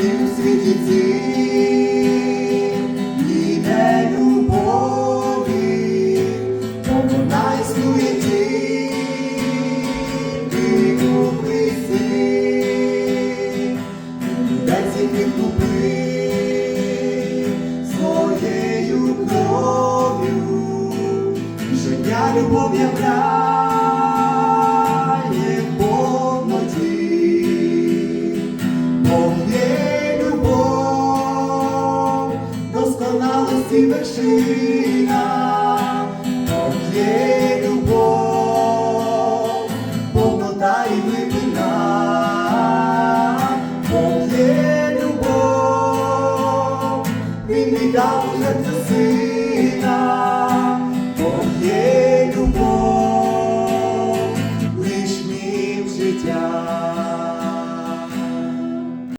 і у світі ніде любові, бо вона існує тільки у. Дай всіх відкупив своєю кров'ю, життя любов являє на лисі вершина, то є любов, повнота і глибина, то є любов, він віддав уже для сил.